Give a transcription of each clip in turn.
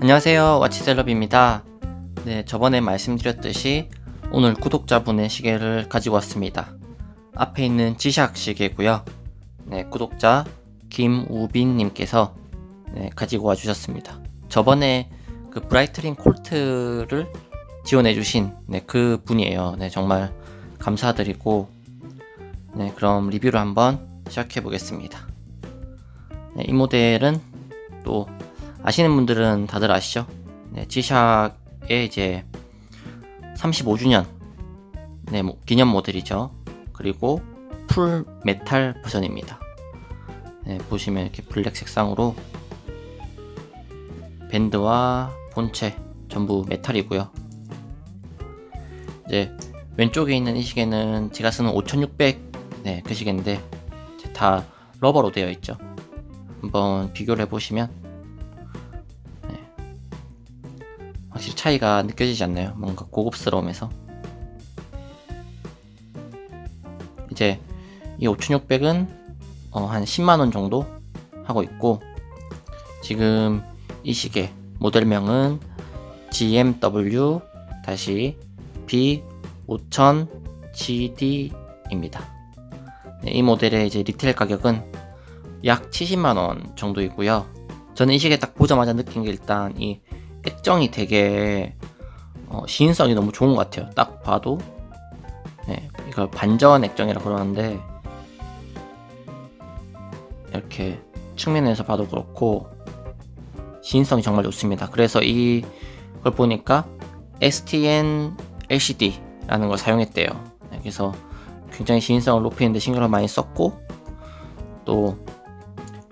안녕하세요. 와치셀럽입니다. 네 저번에 말씀드렸듯이 오늘 구독자분의 시계를 가지고 왔습니다. 앞에 있는 지샥 시계고요. 네 구독자 김우빈님께서 네, 가지고 와주셨습니다. 저번에 그 브라이트링 콜트를 지원해주신 네, 그 분이에요. 네 정말 감사드리고 네 그럼 리뷰를 한번 시작해 보겠습니다. 네, 이 모델은 또 아시는 분들은 다들 아시죠? 네, 지샥의 이제 35주년 네, 뭐, 기념 모델이죠. 그리고 풀 메탈 버전입니다. 네, 보시면 이렇게 블랙 색상으로 밴드와 본체 전부 메탈이고요. 이제 왼쪽에 있는 이 시계는 제가 쓰는 5600 네, 그 시계인데 다 러버로 되어 있죠. 한번 비교를 해보시면 확실히 차이가 느껴지지 않나요? 뭔가 고급스러움에서 이제 이 5600은 어, 한 10만원 정도 하고 있고 지금 이 시계 모델명은 GMW B5000 GD입니다. 네, 이 모델의 이제 리테일 가격은 약 70만원 정도이고요. 저는 이 시계 딱 보자마자 느낀 게 일단 이 액정이 되게 어, 시인성이 너무 좋은 것 같아요. 딱 봐도 네, 이걸 반전 액정이라 그러는데 이렇게 측면에서 봐도 그렇고 시인성이 정말 좋습니다. 그래서 이걸 보니까 STN LCD라는 걸 사용했대요. 네, 그래서 굉장히 시인성을 높이는데 신경을 많이 썼고 또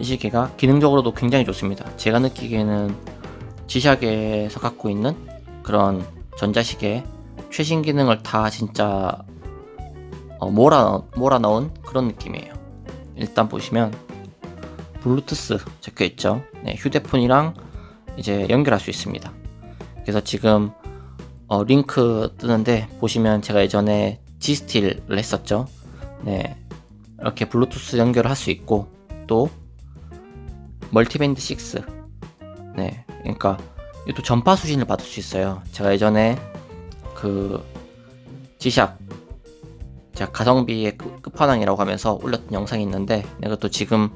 이 시계가 기능적으로도 굉장히 좋습니다. 제가 느끼기에는 지샥에서 갖고 있는 그런 전자시계 최신 기능을 다 진짜 어, 몰아, 몰아 넣은 그런 느낌이에요. 일단 보시면 블루투스 적혀 있죠. 네, 휴대폰이랑 이제 연결할 수 있습니다. 그래서 지금 어, 링크 뜨는데 보시면 제가 예전에 G스틸을 했었죠. 네, 이렇게 블루투스 연결을 할 수 있고 또 멀티밴드 6 네, 그러니까 이것도 전파 수신을 받을 수 있어요. 제가 예전에 그 G샥 제가 가성비의 끝- 끝판왕이라고 하면서 올렸던 영상이 있는데 내가 또 지금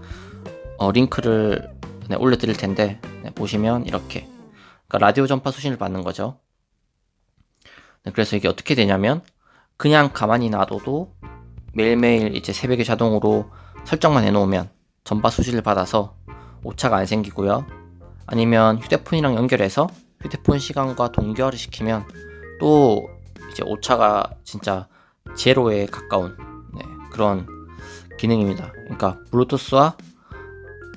어, 링크를 네, 올려드릴 텐데 네, 보시면 이렇게 그러니까 라디오 전파 수신을 받는 거죠. 네, 그래서 이게 어떻게 되냐면 그냥 가만히 놔둬도 매일매일 이제 새벽에 자동으로 설정만 해놓으면 전파 수신을 받아서 오차가 안 생기고요. 아니면 휴대폰이랑 연결해서 휴대폰 시간과 동결을 시키면 또 이제 오차가 진짜 제로에 가까운 네, 그런 기능입니다. 그러니까 블루투스와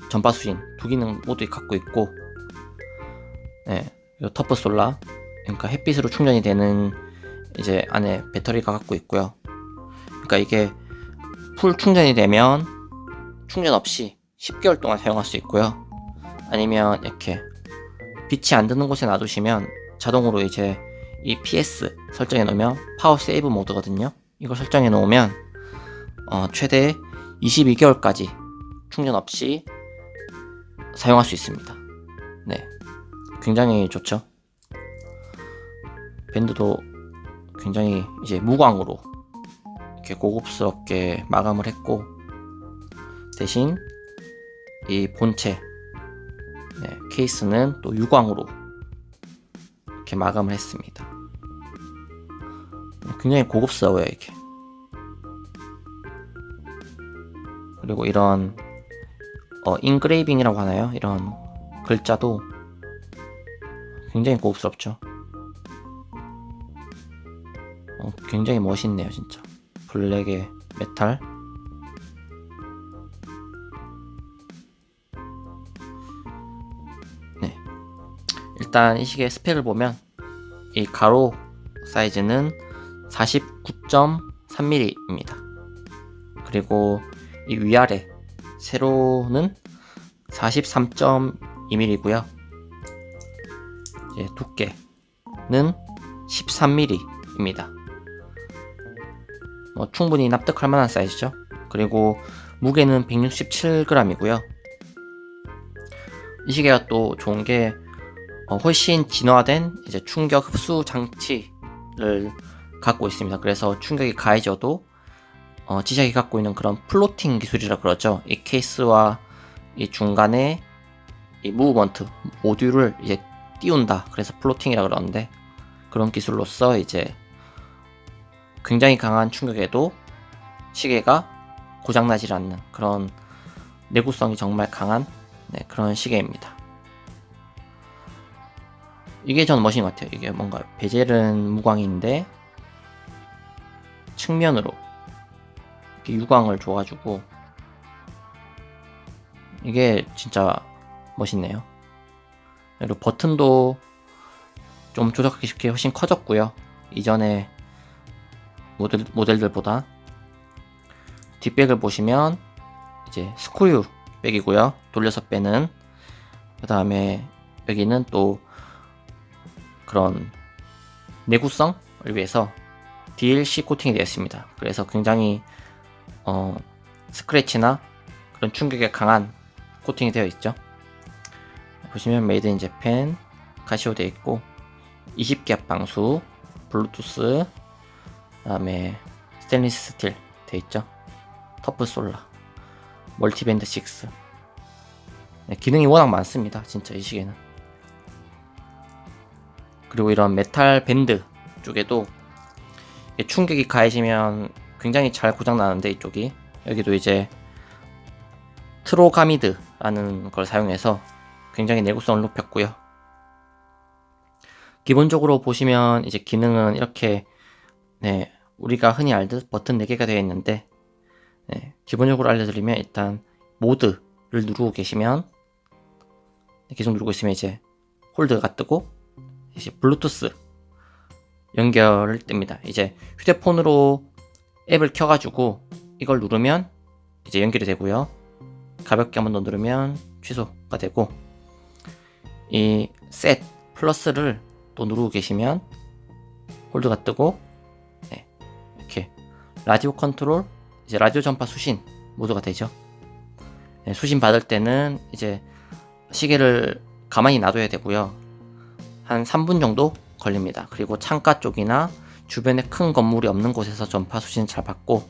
전파 수신 두 기능 모두 갖고 있고 네, 터프 솔라 그러니까 햇빛으로 충전이 되는 이제 안에 배터리가 갖고 있고요. 그러니까 이게 풀 충전이 되면 충전 없이 10개월 동안 사용할 수 있고요. 아니면 이렇게 빛이 안 드는 곳에 놔두시면 자동으로 이제 이 PS 설정해 놓으면 파워 세이브 모드거든요. 이걸 설정해 놓으면 어, 최대 22개월까지 충전 없이 사용할 수 있습니다. 네, 굉장히 좋죠. 밴드도 굉장히 이제 무광으로 이렇게 고급스럽게 마감을 했고 대신 이 본체 네, 케이스는 또 유광으로 이렇게 마감을 했습니다. 굉장히 고급스러워요, 이게. 그리고 이런 어, 인그레이빙이라고 하나요? 이런 글자도 굉장히 고급스럽죠. 어, 굉장히 멋있네요, 진짜. 블랙의 메탈. 일단 이 시계 스펙을 보면 이 가로 사이즈는 49.3mm입니다. 그리고 이 위아래 세로는 43.2mm고요. 이제 두께는 13mm입니다. 뭐 충분히 납득할 만한 사이즈죠. 그리고 무게는 167g이고요. 이 시계가 또 좋은 게 어, 훨씬 진화된 이제 충격 흡수 장치를 갖고 있습니다. 그래서 충격이 가해져도 어, 지샥이 갖고 있는 그런 플로팅 기술이라 그러죠. 이 케이스와 이 중간에 이 무브먼트 모듈을 이제 띄운다. 그래서 플로팅이라 그러는데 그런 기술로서 이제 굉장히 강한 충격에도 시계가 고장나질 않는 그런 내구성이 정말 강한 네, 그런 시계입니다. 이게 저는 멋인 것 같아요. 이게 뭔가 베젤은 무광인데 측면으로 이렇게 유광을 줘가지고 이게 진짜 멋있네요. 그리고 버튼도 좀 조작하기 쉽게 훨씬 커졌고요. 이전에 모델, 모델들보다 뒷백을 보시면 이제 스크류 백이고요. 돌려서 빼는 그 다음에 여기는 또 그런 내구성을 위해서 DLC 코팅이 되어 있습니다. 그래서 굉장히 어, 스크래치나 그런 충격에 강한 코팅이 되어 있죠. 보시면 메이드 인 재팬 카시오 되어 있고 20기압 방수, 블루투스, 그다음에 스테인리스 스틸 되어 있죠. 터프 솔라, 멀티밴드 6. 네, 기능이 워낙 많습니다. 진짜 이 시계는. 그리고 이런 메탈 밴드 쪽에도 충격이 가해지면 굉장히 잘 고장 나는데 이쪽이 여기도 이제 트로가미드라는 걸 사용해서 굉장히 내구성을 높였고요. 기본적으로 보시면 이제 기능은 이렇게 네, 우리가 흔히 알듯 버튼 4개가 되어 있는데 네, 기본적으로 알려드리면 일단 모드를 누르고 계시면 계속 누르고 있으면 이제 홀드가 뜨고 이제 블루투스 연결을 뜹니다. 이제 휴대폰으로 앱을 켜가지고 이걸 누르면 이제 연결이 되고요. 가볍게 한번 더 누르면 취소가 되고 이셋 플러스를 또 누르고 계시면 홀드가 뜨고 네, 이렇게 라디오 컨트롤 이제 라디오 전파 수신 모드가 되죠. 네, 수신 받을 때는 이제 시계를 가만히 놔둬야 되고요. 한 3분 정도 걸립니다. 그리고 창가 쪽이나 주변에 큰 건물이 없는 곳에서 전파 수신 잘 받고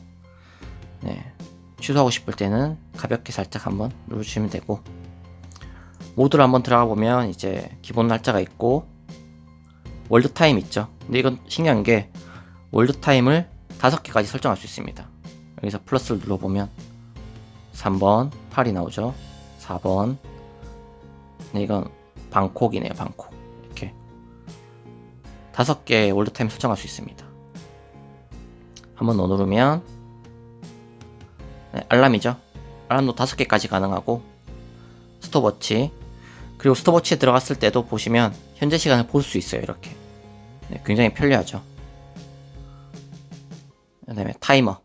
네, 취소하고 싶을 때는 가볍게 살짝 한번 누르시면 되고 모드를 한번 들어가 보면 이제 기본 날짜가 있고 월드 타임 있죠. 근데 이건 신기한 게 월드 타임을 다섯 개까지 설정할 수 있습니다. 여기서 플러스를 눌러보면 3번 8이 나오죠. 4번 네, 이건 방콕이네요. 방콕 다섯 개 월드 타임 설정할 수 있습니다. 한번 더 누르면 네, 알람이죠. 알람도 다섯 개까지 가능하고 스톱워치 그리고 스톱워치에 들어갔을 때도 보시면 현재 시간을 볼 수 있어요. 이렇게 네, 굉장히 편리하죠. 그 다음에 타이머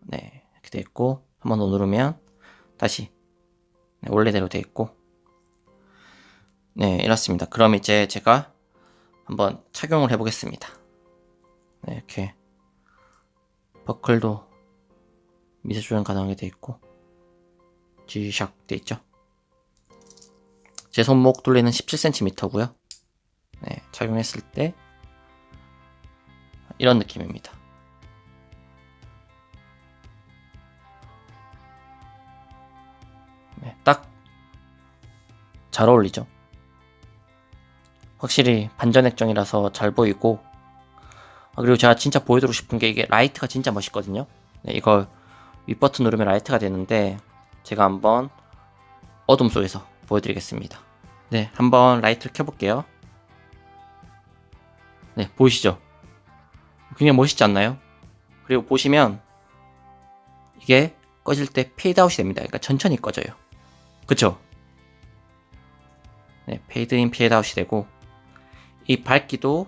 네 이렇게 돼 있고 한번 더 누르면 다시 네, 원래대로 돼 있고 네 이렇습니다. 그럼 이제 제가 한번 착용을 해보겠습니다. 네, 이렇게 버클도 미세 조정 가능하게 돼 있고 G샥 돼 있죠. 제 손목 둘레는 17cm고요. 네, 착용했을 때 이런 느낌입니다. 네, 딱 잘 어울리죠. 확실히 반전 액정이라서 잘 보이고 아, 그리고 제가 진짜 보여드리고 싶은 게 이게 라이트가 진짜 멋있거든요. 네, 이걸 윗버튼 누르면 라이트가 되는데 제가 한번 어둠 속에서 보여드리겠습니다. 네, 한번 라이트를 켜볼게요. 네, 보이시죠? 굉장히 멋있지 않나요? 그리고 보시면 이게 꺼질 때 페이드아웃이 됩니다. 그러니까 천천히 꺼져요. 그쵸? 네, 페이드인 페이드아웃이 되고 이 밝기도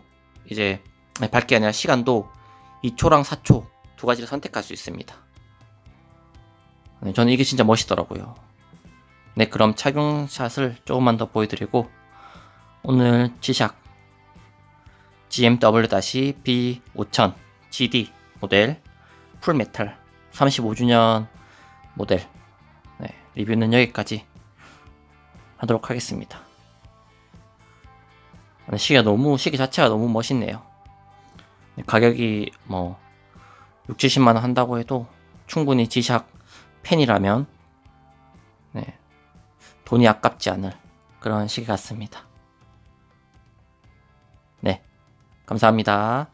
이제 밝기 아니라 시간도 2초랑 4초 두 가지를 선택할 수 있습니다. 네, 저는 이게 진짜 멋있더라고요. 네, 그럼 착용샷을 조금만 더 보여드리고 오늘 G샥 GMW-B5000 GD 모델 풀메탈 35주년 모델 네, 리뷰는 여기까지 하도록 하겠습니다. 시계가 너무 시계 자체가 너무 멋있네요. 가격이 뭐 6, 70만 원 한다고 해도 충분히 지샥 팬이라면 네, 돈이 아깝지 않을 그런 시계 같습니다. 네, 감사합니다.